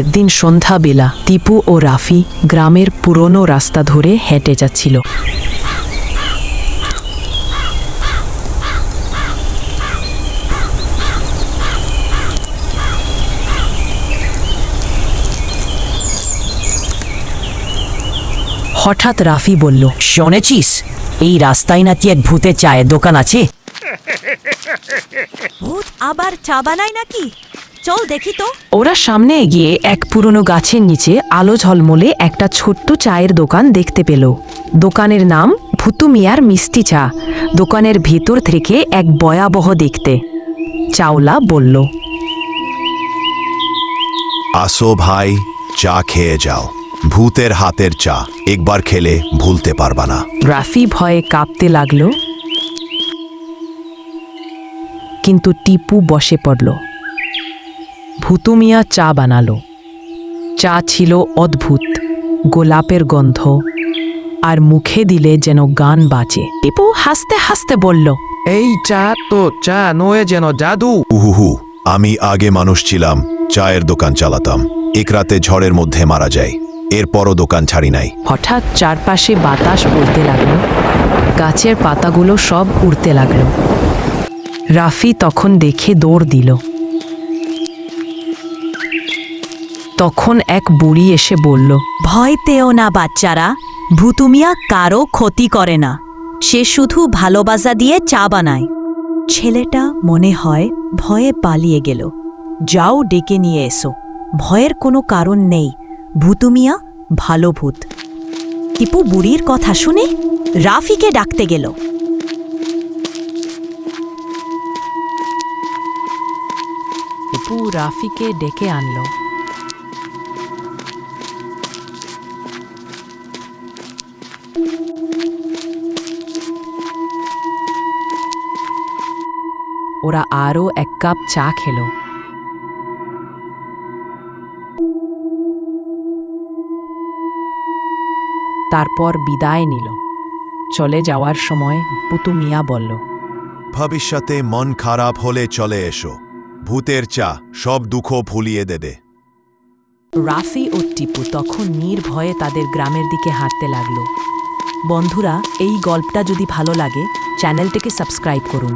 একদিন সন্ধ্যাবেলা টিপু ও রাফি গ্রামের পুরনো রাস্তা ধরে হেঁটে যাচ্ছিল। হঠাৎ রাফি বলল, শুনেছিস? এই রাস্তায় নাকি এক ভূতের চায়ের দোকান আছে? ভূত আবার চা বানায় নাকি? চল দেখি তো। ওরা সামনে এগিয়ে এক পুরনো গাছের নিচে আলো ঝলমলে একটা ছোট্ট চায়ের দোকান দেখতে পেল। দোকানের নাম ভুতু মিয়ার মিষ্টি চা। দোকানের ভেতর থেকে এক ভয়াবহ দেখতে। চাওলা বলল আসো ভাই চা খেয়ে যাও। ভূতের হাতের চা একবার খেলে ভুলতে পারবা না। রাফি ভয়ে কাঁপতে লাগল। কিন্তু টিপু বসে পড়ল। ভুতুমিয়া চা বানালো। চা ছিল অদ্ভুত গোলাপের গন্ধ আর মুখে দিলে যেন গান বাজে। টিপু হাসতে হাসতে বলল এই চা তো চা নয় যেন জাদু। উহুহু আমি আগে মানুষ ছিলাম চায়ের দোকান চালাতাম। এক রাতে ঝড়ের মধ্যে মারা যায় এরপরও দোকান ছাড়ি নাই। হঠাৎ চারপাশে বাতাস বইতে লাগল গাছের পাতাগুলো সব উড়তে লাগল। রাফি তখন দেখে দৌড় দিল। তখন এক বুড়ি এসে বলল ভয় পেও না বাচ্চারা। ভুতুমিয়া কারও ক্ষতি করে না। সে শুধু ভালোবাসা দিয়ে চা বানায়। ছেলেটা মনে হয় ভয়ে পালিয়ে গেল। যাও ডেকে নিয়ে এসো। ভয়ের কোনো কারণ নেই। ভুতুমিয়া ভালো ভূত। টিপু বুড়ির কথা শুনে রাফিকে ডাকতে গেল। টিপু রাফিকে ডেকে আনলো। ওরা আরও এক কাপ চা খেলো। তারপর বিদায় নিল। চলে যাওয়ার সময় পুতু মিয়া বলল ভবিষ্যতে মন খারাপ হলে চলে এসো। ভূতের চা সব দুঃখ ভুলিয়ে দেবে। রাফি ও টিপু তখন নির্ভয়ে তাদের গ্রামের দিকে হাঁটতে লাগল। বন্ধুরা এই গল্পটা যদি ভালো লাগে চ্যানেলটিকে সাবস্ক্রাইব করুন।